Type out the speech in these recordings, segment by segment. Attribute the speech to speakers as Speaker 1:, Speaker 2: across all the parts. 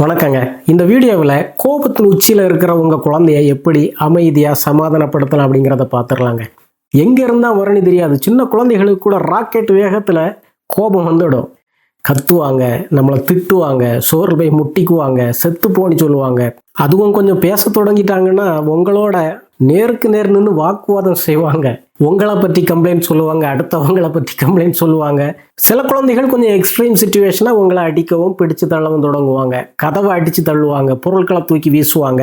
Speaker 1: வணக்கங்க. இந்த வீடியோவில் கோபத்தின் உச்சியில் இருக்கிற உங்கள் குழந்தைய எப்படி அமைதியாக சமாதானப்படுத்தலாம் அப்படிங்கிறத பார்த்துடலாங்க எங்கே இருந்தால் வரணும் தெரியாது. சின்ன குழந்தைகளுக்கு கூட ராக்கெட் வேகத்தில் கோபம் வந்துடும். கத்துவாங்க நம்மளை திட்டுவாங்க சோறு போய் முட்டிக்குவாங்க செத்து போன்னு சொல்லுவாங்க. அதுவும் கொஞ்சம் பேச தொடங்கிட்டாங்கன்னா உங்களோட நேருக்கு நேர் நின்று வாக்குவாதம் செய்வாங்க. உங்களை பற்றி கம்ப்ளைண்ட் சொல்லுவாங்க அடுத்தவங்களை பற்றி கம்ப்ளைண்ட் சொல்லுவாங்க. சில குழந்தைகள் கொஞ்சம் எக்ஸ்ட்ரீம் சுச்சுவேஷனாக உங்களை அடிக்கவும் பிடிச்சு தள்ளவும் தொடங்குவாங்க. கதவை அடித்து தள்ளுவாங்க பொருட்களை தூக்கி வீசுவாங்க.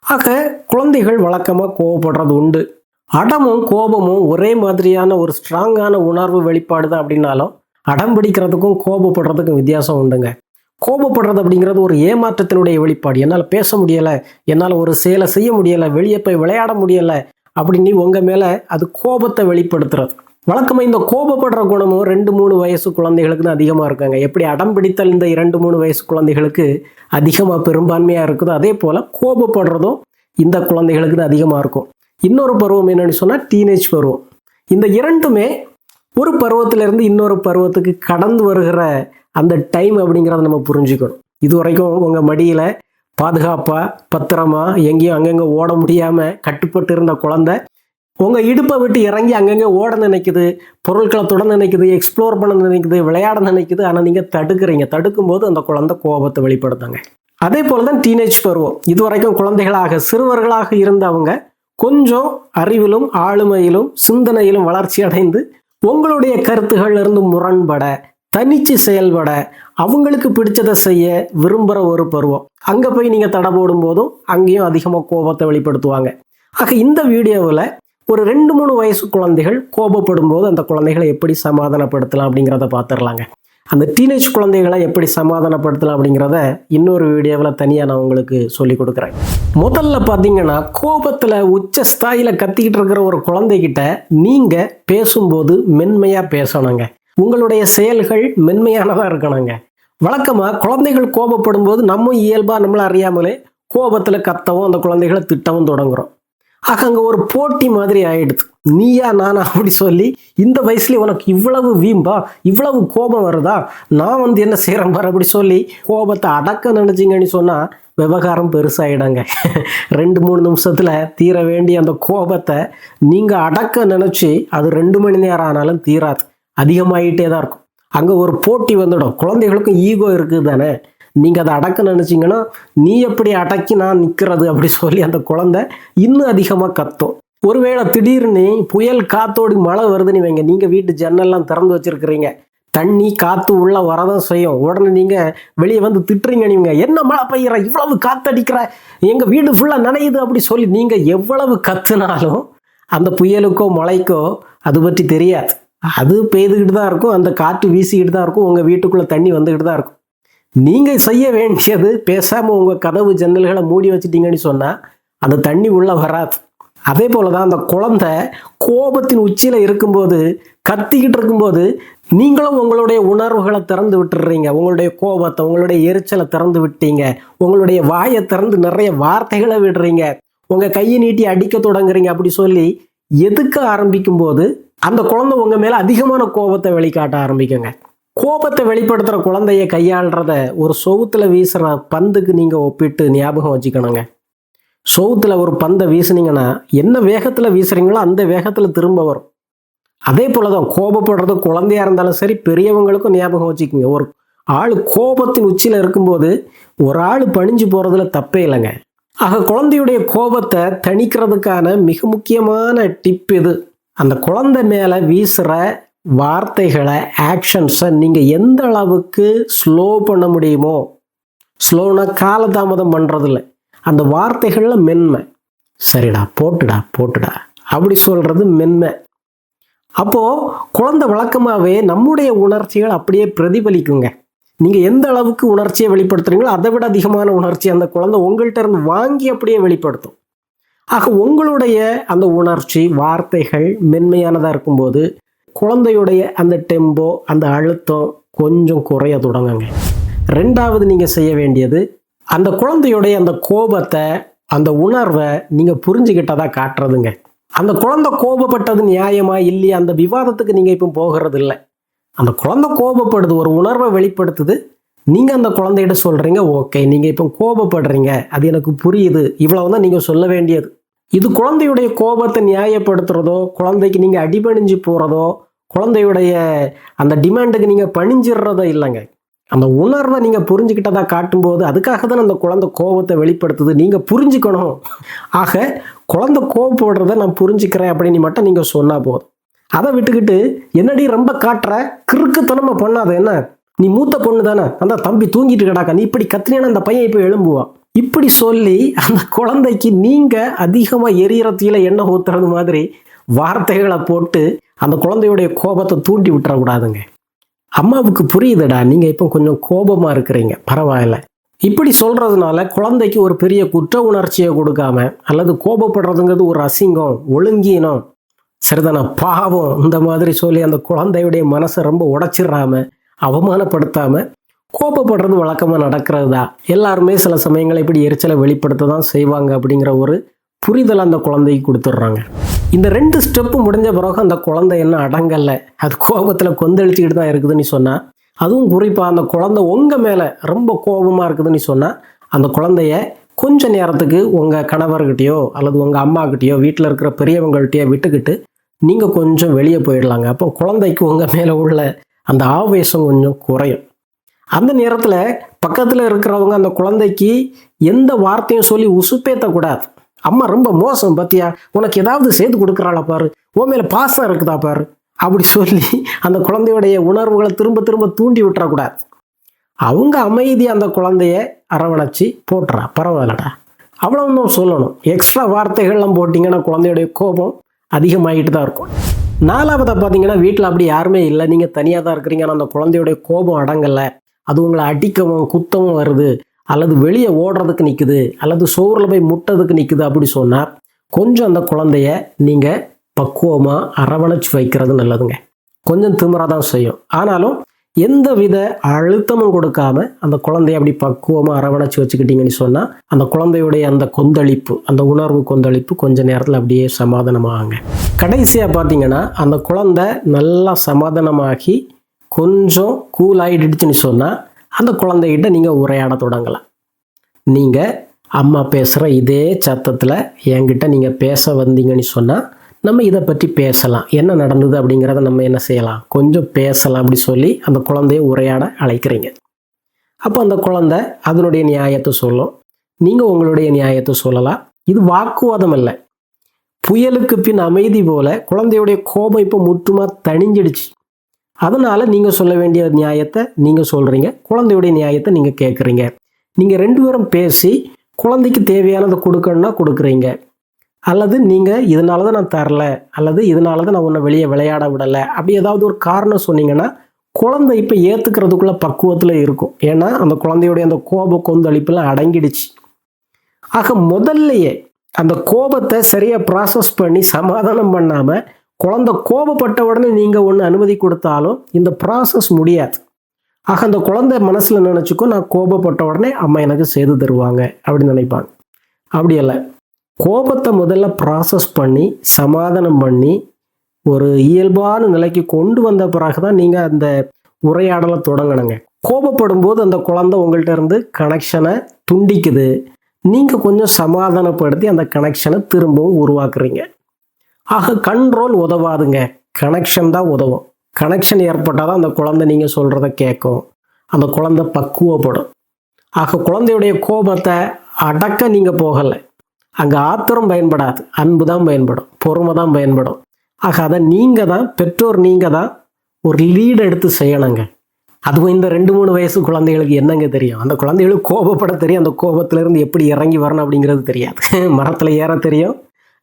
Speaker 1: ஆக குழந்தைகள் வழக்கமாக கோவப்படுறது உண்டு. அடமும் கோபமும் ஒரே மாதிரியான ஒரு ஸ்ட்ராங்கான உணர்வு வெளிப்பாடு தான் அப்படின்னாலும் அடம் பிடிக்கிறதுக்கும் கோபப்படுறதுக்கும் வித்தியாசம் உண்டுங்க. கோபப்படுறது அப்படிங்கிறது ஒரு ஏமாற்றத்தினுடைய வெளிப்பாடு. என்னால் பேச முடியலை என்னால் ஒரு செயலை செய்ய முடியலை வெளியே போய் விளையாட முடியலை அப்படின்னு உங்கள் மேலே அது கோபத்தை வெளிப்படுத்துறது. வழக்கமாக இந்த கோபப்படுற குணமும் ரெண்டு மூணு வயசு குழந்தைகளுக்கு தான் அதிகமாக இருக்காங்க. எப்படி அடம் பிடித்தல் இந்த இரண்டு மூணு வயசு குழந்தைகளுக்கு அதிகமாக பெரும்பான்மையாக இருக்குதோ அதே போல் கோபப்படுறதும் இந்த குழந்தைகளுக்கு தான் அதிகமாக இருக்கும். இன்னொரு பருவம் என்னென்னு சொன்னால் டீனேஜ் பருவம். இந்த இரண்டுமே ஒரு பருவத்திலிருந்து இன்னொரு பருவத்துக்கு கடந்து வருகிற அந்த டைம் அப்படிங்கிறத நம்ம புரிஞ்சுக்கணும். இது வரைக்கும் உங்கள் மடியில் பாதுகாப்பாக பத்திரமா எங்கேயும் அங்கங்கே ஓட முடியாமல் கட்டுப்பட்டு இருந்த குழந்தை உங்கள் இடுப்பை விட்டு இறங்கி அங்கங்கே ஓட நினைக்குது பொருட்களை தொட நினைக்குது எக்ஸ்ப்ளோர் பண்ண நினைக்குது விளையாட நினைக்குது ஆனால் நீங்கள் தடுக்கிறீங்க. தடுக்கும்போது அந்த குழந்தை கோபத்தை வெளிப்படுத்துங்க. அதே போல தான் டீனேஜ் பருவம். இது வரைக்கும் குழந்தைகளாக சிறுவர்களாக இருந்தவங்க கொஞ்சம் அறிவிலும் ஆளுமையிலும் சிந்தனையிலும் வளர்ச்சி அடைந்து உங்களுடைய கருத்துகள் இருந்து முரண்பட தனிச்சு செயல்பட அவங்களுக்கு பிடிச்சதை செய்ய விரும்புகிற ஒரு பருவம். அங்கே போய் நீங்கள் தடை போடும் போதும் அங்கேயும் அதிகமாக கோபத்தை வெளிப்படுத்துவாங்க. ஆக இந்த வீடியோவில் ஒரு ரெண்டு மூணு வயசு குழந்தைகள் கோபப்படும் போது அந்த குழந்தைகளை எப்படி சமாதானப்படுத்தலாம் அப்படிங்கிறத பார்த்துடலாங்க அந்த டீனேஜ் குழந்தைகளை எப்படி சமாதானப்படுத்தலாம் அப்படிங்கிறத இன்னொரு வீடியோவில் தனியாக நான் உங்களுக்கு சொல்லி கொடுக்குறேன். முதல்ல பார்த்தீங்கன்னா கோபத்தில் உச்ச ஸ்தாயில் கத்திக்கிட்டு இருக்கிற ஒரு குழந்தைகிட்ட நீங்கள் பேசும்போது மென்மையாக பேசணுங்க. உங்களுடைய செயல்கள் மென்மையானதாக இருக்கணுங்க. வழக்கமாக குழந்தைகள் கோபப்படும் போது நம்ம இயல்பாக நம்மளை அறியாமலே கோபத்தில் கத்தவும் அந்த குழந்தைகளை திட்டவும் தொடங்குறோம். ஆக அங்கே ஒரு போட்டி மாதிரி ஆயிடுது. நீயா நானா அப்படி சொல்லி இந்த வயசுல உனக்கு இவ்வளவு வீம்பா இவ்வளவு கோபம் வருதா? நான் வந்து என்ன செய்கிறேன் பாரு அப்படி சொல்லி கோபத்தை அடக்க நினைச்சிங்கன்னு சொன்னால் விவகாரம் பெருசாகிடுங்க ரெண்டு மூணு நிமிஷத்தில் தீர வேண்டிய அந்த கோபத்தை நீங்கள் அடக்க நினச்சி அது ரெண்டு மணி நேரம் ஆனாலும் தீராது. அதிகமாகிட்டே தான் இருக்கும். அங்கே ஒரு போட்டி வந்துடும். குழந்தைகளுக்கும் ஈகோ இருக்குது தானே? நீங்கள் அதை அடக்க நினச்சிங்கன்னா நீ எப்படி அடக்கி நான் நிற்கிறது அப்படி சொல்லி அந்த குழந்தை இன்னும் அதிகமாக கத்தும். ஒருவேளை திடீர்னு புயல் காத்தோடி மழை வருதுன்னு வைங்க. நீங்கள் வீட்டு ஜன்னல்லாம் திறந்து வச்சிருக்கிறீங்க. தண்ணி காற்று உள்ளே வரதான் செய்யும். உடனே நீங்கள் வெளியே வந்து திட்டுறீங்க நீங்கள் என்ன மழை பெய்கிற இவ்வளவு காத்தடிக்கிற? எங்கள் வீடு ஃபுல்லாக நனையுது அப்படி சொல்லி நீங்கள் எவ்வளவு கத்துனாலும் அந்த புயலுக்கோ மழைக்கோ அது பற்றி தெரியாது. அது பெய்துக்கிட்டு தான் இருக்கும். அந்த காற்று வீசிக்கிட்டு தான் இருக்கும். உங்கள் வீட்டுக்குள்ளே தண்ணி வந்துக்கிட்டு தான் இருக்கும். நீங்கள் செய்ய வேண்டியது பேசாமல் உங்கள் கதவு ஜன்னல்களை மூடி வச்சிட்டீங்கன்னு சொன்னால் அந்த தண்ணி உள்ளே வராது. அதே போல தான் அந்த குழந்தை கோபத்தின் உச்சியில் இருக்கும்போது கத்திக்கிட்டு இருக்கும்போது நீங்களும் உங்களுடைய உணர்வுகளை திறந்து விட்டுடுறீங்க உங்களுடைய கோபத்தை உங்களுடைய எரிச்சலை திறந்து விட்டீங்க. உங்களுடைய வாயை திறந்து நிறைய வார்த்தைகளை விடுறீங்க. உங்கள் கையை நீட்டி அடிக்க தொடங்குறீங்க அப்படி சொல்லி எதுக்க ஆரம்பிக்கும் போது அந்த குழந்தை உங்கள் மேலே அதிகமான கோபத்தை வெளிக்காட்ட ஆரம்பிக்குங்க. கோபத்தை வெளிப்படுத்துகிற குழந்தைய கையாளுறத ஒரு சொவுத்தில் வீசுகிற பந்துக்கு நீங்கள் ஒப்பிட்டு ஞாபகம் வச்சுக்கணுங்க. சொவுத்தில் ஒரு பந்தை வீசுனீங்கன்னா என்ன வேகத்தில் வீசுறீங்களோ அந்த வேகத்தில் திரும்ப வரும். அதே போல தான் கோபப்படுறது குழந்தையாக இருந்தாலும் சரி பெரியவங்களுக்கும் ஞாபகம் வச்சுக்கோங்க. ஒரு ஆள் கோபத்தின் உச்சியில் இருக்கும்போது ஒரு ஆள் பணிஞ்சு போகிறதுல தப்பே இல்லைங்க. ஆக குழந்தையுடைய கோபத்தை தணிக்கிறதுக்கான மிக முக்கியமான டிப் இது. அந்த குழந்தை மேலே வீசுகிற வார்த்தைகளை ஆக்ஷன்ஸை நீங்கள் எந்த அளவுக்கு ஸ்லோ பண்ண முடியுமோ ஸ்லோனா காலதாமதம் பண்ணுறதில்ல அந்த வார்த்தைகளில் மென்மை. சரிடா போட்டுடா போட்டுடா. அப்படி சொல்கிறது மென்மை. அப்போது குழந்தை வழக்கமாகவே நம்முடைய உணர்ச்சிகள் அப்படியே பிரதிபலிக்குங்க. நீங்கள் எந்த அளவுக்கு உணர்ச்சியை வெளிப்படுத்துறீங்களோ அதை விட அதிகமான உணர்ச்சி அந்த குழந்தை உங்கள்கிட்ட இருந்து வாங்கி அப்படியே வெளிப்படுத்தும். ஆக உங்களுடைய அந்த உணர்ச்சி வார்த்தைகள் மென்மையானதாக இருக்கும்போது குழந்தையுடைய அந்த டெம்போ அந்த அழுத்தம் கொஞ்சம் குறைய தொடங்குங்க. ரெண்டாவது நீங்கள் செய்ய வேண்டியது அந்த குழந்தையுடைய அந்த கோபத்தை அந்த உணர்வை நீங்கள் புரிஞ்சுக்கிட்டதா காட்டுறதுங்க. அந்த குழந்தை கோபப்பட்டது நியாயமா இல்லையா அந்த விவாதத்துக்கு நீங்கள் இப்போ போகிறது இல்லை அந்த குழந்தை கோபப்படுது ஒரு உணர்வை வெளிப்படுத்துது நீங்கள் அந்த குழந்தைகிட்ட சொல்கிறீங்க ஓகே நீங்கள் இப்போ கோபப்படுறீங்க அது எனக்கு புரியுது இவ்வளவு தான் நீங்கள் சொல்ல வேண்டியது. இது குழந்தையுடைய கோபத்தை நியாயப்படுத்துறதோ குழந்தைக்கு நீங்கள் அடிபணிஞ்சு போகிறதோ குழந்தையுடைய அந்த டிமாண்டுக்கு நீங்கள் பணிஞ்சிடுறதோ இல்லைங்க. அந்த உணர்வை நீங்கள் புரிஞ்சுக்கிட்டதா காட்டும்போது அதுக்காக தான் அந்த குழந்தை கோபத்தை வெளிப்படுத்துது. நீங்கள் புரிஞ்சுக்கணும். ஆக குழந்தை கோபப்படுறத நான் புரிஞ்சுக்கிறேன் அப்படின்னு மட்டும் நீங்கள் சொன்னால் போதும். அதை விட்டுக்கிட்டு என்னடி ரொம்ப காட்டுற? கிறுக்குத்தனமா பண்ணாத என்ன? நீ மூத்த பொண்ணு தானே? அந்த தம்பி தூங்கிட்டு கிடாக்க? நீ இப்படி கத்தினா அந்த பையன் இப்போ எழும்புவான். இப்படி சொல்லி அந்த குழந்தைக்கு நீங்கள் அதிகமாக எரியறத்தில எண்ணெய் ஊற்றுறது மாதிரி வார்த்தைகளை போட்டு அந்த குழந்தையுடைய கோபத்தை தூண்டி விட்டுறக்கூடாதுங்க. அம்மாவுக்கு புரியுதுடா நீங்கள் இப்போ கொஞ்சம் கோபமாக இருக்கிறீங்க பரவாயில்ல. இப்படி சொல்கிறதுனால குழந்தைக்கு ஒரு பெரிய குற்ற உணர்ச்சியை கொடுக்காம அல்லது கோபப்படுறதுங்கிறது ஒரு அசிங்கம் ஒழுங்கினம் சரிதானா பாவம் இந்த மாதிரி சொல்லி அந்த குழந்தையுடைய மனசை ரொம்ப உடச்சிடாம அவமானப்படுத்தாமல் கோபப்படுறது வழக்கமாக நடக்கிறது? தான் எல்லாருமே சில சமயங்களை இப்படி எரிச்சலை வெளிப்படுத்த தான் செய்வாங்க அப்படிங்கிற ஒரு புரிதல் அந்த குழந்தைக்கு கொடுத்துட்றாங்க. இந்த ரெண்டு ஸ்டெப்பு முடிஞ்ச பிறகு அந்த குழந்தை என்ன அடங்கலை? அது கோபத்தில் கொந்தளிச்சுக்கிட்டு தான் இருக்குதுன்னு சொன்னால் அதுவும் குறிப்பாக அந்த குழந்தை உங்கள் மேலே ரொம்ப கோபமாக இருக்குதுன்னு சொன்னால் அந்த குழந்தைய கொஞ்ச நேரத்துக்கு உங்கள் கணவர்கிட்டயோ அல்லது உங்கள் அம்மாக்கிட்டேயோ வீட்டில் இருக்கிற பெரியவங்கள்ட்டயோ விட்டுக்கிட்டு நீங்கள் கொஞ்சம் வெளியே போயிடலாங்க. அப்போ குழந்தைக்கு உங்கள் மேலே உள்ள அந்த ஆவேசம் கொஞ்சம் குறையும். அந்த நேரத்தில் பக்கத்தில் இருக்கிறவங்க அந்த குழந்தைக்கு எந்த வார்த்தையும் சொல்லி உசுப்பேற்றக்கூடாது அம்மா ரொம்ப மோசம் பத்தியா? உனக்கு ஏதாவது செய்து கொடுக்குறாளா பாரு? உன் மேலே பாசம் இருக்குதா பாரு? அப்படி சொல்லி அந்த குழந்தையுடைய உணர்வுகளை திரும்ப திரும்ப தூண்டி விட்டுறக்கூடாது. அவங்க அமைதி அந்த குழந்தைய அரவணைச்சி போட்டுறா. பரவாயில்லடா. அவ்வளவுதான் சொல்லணும். எக்ஸ்ட்ரா வார்த்தைகள்லாம் போட்டிங்கன்னா குழந்தையுடைய கோபம் அதிகமாகிட்டு தான் இருக்கும். நாலாவதாக பார்த்தீங்கன்னா வீட்டில் அப்படி யாருமே இல்லை. நீங்கள் தனியாக தான் இருக்கிறீங்க. ஆனால் அந்த குழந்தையுடைய கோபம் அடங்கலை. அது உங்களை அடிக்கவும் குத்தவும் வருது. அல்லது வெளியே ஓடுறதுக்கு நிற்குது அல்லது சோறில் போய் முட்டதுக்கு நிற்குது அப்படி சொன்னால் கொஞ்சம் அந்த குழந்தைய நீங்கள் பக்குவமாக அரவணைச்சு வைக்கிறது நல்லதுங்க. கொஞ்சம் திமிராக தான் செய்யும். ஆனாலும் எந்த வித அழுத்தமும் கொடுக்காம அந்த குழந்தைய அப்படி பக்குவமாக அரவணைச்சு வச்சுக்கிட்டீங்கன்னு சொன்னால் அந்த குழந்தையுடைய அந்த கொந்தளிப்பு அந்த உணர்வு கொந்தளிப்பு கொஞ்ச நேரத்தில் அப்படியே சமாதானமாகுங்க. கடைசியாக பார்த்தீங்கன்னா அந்த குழந்தை நல்லா சமாதானமாகி கொஞ்சம் கூல் ஆகிடுச்சுன்னு சொன்னால் அந்த குழந்தைகிட்ட நீங்கள் உரையாட தொடங்கலாம். நீங்கள் அம்மா பேசுகிற இதே சத்தத்தில் என்கிட்ட நீங்கள் பேச வந்தீங்கன்னு சொன்னால் நம்ம இதை பற்றி பேசலாம். என்ன நடந்தது அப்படிங்கிறத நம்ம என்ன செய்யலாம்? கொஞ்சம் பேசலாம் அப்படி சொல்லி அந்த குழந்தைய உரையாட அழைக்கிறீங்க. அப்போ அந்த குழந்தை அதனுடைய நியாயத்தை சொல்லும். நீங்கள் உங்களுடைய நியாயத்தை சொல்லலாம். இது வாக்குவாதம் இல்லை புயலுக்கு பின் அமைதி போல குழந்தையுடைய கோபம் இப்போ முற்றுமாக தணிஞ்சிடுச்சு. அதனால் நீங்கள் சொல்ல வேண்டிய நியாயத்தை நீங்கள் சொல்கிறீங்க குழந்தையுடைய நியாயத்தை நீங்கள் கேட்குறீங்க நீங்கள் ரெண்டு பேரும் பேசி குழந்தைக்கு தேவையானதை கொடுக்கணும்னா கொடுக்குறீங்க. அல்லது நீங்கள் இதனால தான் நான் தரல அல்லது இதனால தான் நான் உன்னை வெளியே விளையாட விடலை அப்படி ஏதாவது ஒரு காரணம் சொன்னீங்கன்னா குழந்தை இப்போ ஏற்றுக்கிறதுக்குள்ள பக்குவத்தில் இருக்கும். ஏன்னா அந்த குழந்தையுடைய அந்த கோப கொந்தளிப்புலாம் அடங்கிடுச்சு. ஆக முதல்லையே அந்த கோபத்தை சரியாக ப்ராசஸ் பண்ணி சமாதானம் பண்ணாமல் குழந்தை கோபப்பட்ட உடனே நீங்கள் ஒன்று அனுமதி கொடுத்தாலும் இந்த ப்ராசஸ் முடியாது. ஆக அந்த குழந்தை மனசில் நினச்சிக்கோ நான் கோபப்பட்ட உடனே அம்மா எனக்கு செய்து தருவாங்க அப்படின்னு நினைப்பாங்க. அப்படி இல்லை கோபத்தை முதல்ல ப்ராசஸ் பண்ணி சமாதானம் பண்ணி ஒரு இயல்பான நிலைக்கு கொண்டு வந்த பிறகு தான் நீங்கள் அந்த உரையாடலை தொடங்கணுங்க. கோபப்படும் போது அந்த குழந்தை உங்கள்கிட்ட இருந்து கனெக்ஷனை துண்டிக்குது. நீங்கள் கொஞ்சம் சமாதானப்படுத்தி அந்த கனெக்ஷனை திரும்பவும் உருவாக்குறீங்க. ஆக கண்ட்ரோல் உதவாதுங்க. கனெக்ஷன் தான் உதவும். கனெக்ஷன் ஏற்பட்டால் தான் அந்த குழந்தை நீங்கள் சொல்கிறத கேட்கும். அந்த குழந்தை பக்குவப்படும். ஆக குழந்தையுடைய கோபத்தை அடக்க நீங்கள் போகலை. அங்கே ஆத்திரம் பயன்படாது. அன்பு தான் பயன்படும். பொறுமை தான் பயன்படும். ஆக அதை நீங்கள் தான் பெற்றோர் நீங்கள் தான் ஒரு லீடு எடுத்து செய்யணுங்க. அதுவும் இந்த ரெண்டு மூணு வயசு குழந்தைகளுக்கு என்னங்க தெரியும்? அந்த குழந்தைகளுக்கு கோபப்பட தெரியும். அந்த கோபத்திலேருந்து எப்படி இறங்கி வரணும் அப்படிங்கிறது தெரியாது. மரத்தில் ஏற தெரியும்.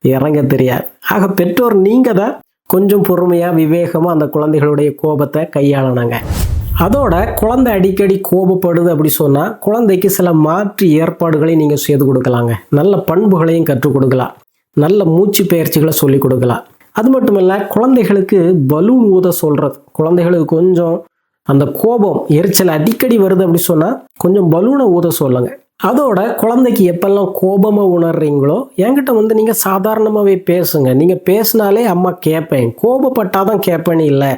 Speaker 1: இறங்க தெரியாது. ஆக பெற்றோர் நீங்கள் தான் கொஞ்சம் பொறுமையாக விவேகமாக அந்த குழந்தைகளுடைய கோபத்தை கையாளணுங்க. அதோட குழந்தை அடிக்கடி கோபப்படுது அப்படி சொன்னால் குழந்தைக்கு சில மாற்று ஏற்பாடுகளை நீங்கள் செய்து கொடுக்கலாங்க. நல்ல பண்புகளையும் கற்றுக் கொடுக்கலாம். நல்ல மூச்சு பயிற்சிகளை சொல்லி கொடுக்கலாம். அது மட்டும் இல்லை குழந்தைகளுக்கு பலூன் ஊத சொல்கிறது குழந்தைகளுக்கு கொஞ்சம் அந்த கோபம் எரிச்சல் அடிக்கடி வருது அப்படி சொன்னால் கொஞ்சம் பலூனை ஊத சொல்லுங்கள் அதோட குழந்தைக்கு எப்பெல்லாம் கோபமாக உணர்றீங்களோ என்கிட்ட வந்து நீங்கள் சாதாரணமாகவே பேசுங்க. நீங்கள் பேசினாலே அம்மா கேட்பேன் கோபப்பட்டாதான் கேட்பேன்னு இல்லை.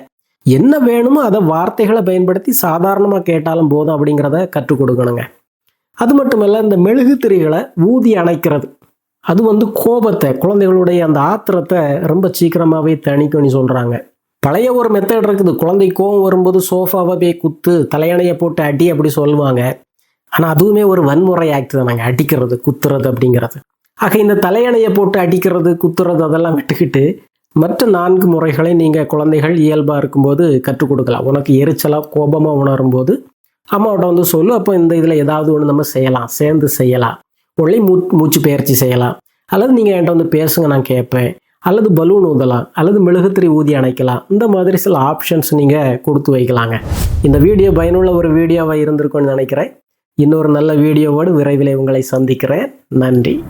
Speaker 1: என்ன வேணுமோ அதை வார்த்தைகளை பயன்படுத்தி சாதாரணமாக கேட்டாலும் போதும் அப்படிங்கிறத கற்றுக் கொடுக்கணுங்க. அது மட்டுமல்ல இந்த மெழுகு திரிகளை ஊதி அணைக்கிறது. அது வந்து கோபத்தை குழந்தைகளுடைய அந்த ஆத்திரத்தை ரொம்ப சீக்கிரமாகவே தணிக்கும்னு சொல்கிறாங்க பழைய ஒரு மெத்தட் இருக்குது. குழந்தை கோவம் வரும்போது சோஃபாவை போய் குத்து தலையணையை போட்டு அடி அப்படி சொல்லுவாங்க. ஆனால் அதுவுமே ஒரு வன்முறை ஆக்ட் தானங்க அடிக்கிறது குத்துறது அப்படிங்கிறது. ஆக இந்த தலையணையை போட்டு அடிக்கிறது குத்துறது அதெல்லாம் விட்டுக்கிட்டு மற்ற நான்கு முறைகளை நீங்கள் குழந்தைகள் இயல்பாக இருக்கும்போது கற்றுக் கொடுக்கலாம். உனக்கு எரிச்சலாக கோபமாக உணரும்போது அம்மாவோட வந்து சொல்லு அப்போ இந்த இதில் ஏதாவது ஒன்று நம்ம செய்யலாம். சேர்ந்து செய்யலாம். ஒளி மூ மூச்சு பயிற்சி செய்யலாம். அல்லது நீங்கள் என்கிட்ட வந்து பேசுங்க நான் கேட்பேன். அல்லது பலூன் ஊதலாம். அல்லது மெழுகுத்திரி ஊதி அணைக்கலாம். இந்த மாதிரி சில ஆப்ஷன்ஸ் நீங்கள் கொடுத்து வைக்கலாங்க. இந்த வீடியோ பயனுள்ள ஒரு வீடியோவாக இருந்திருக்கும்னு நினைக்கிறேன். இன்னொரு நல்ல வீடியோவோடு விரைவில் உங்களை சந்திக்கிறேன். நன்றி.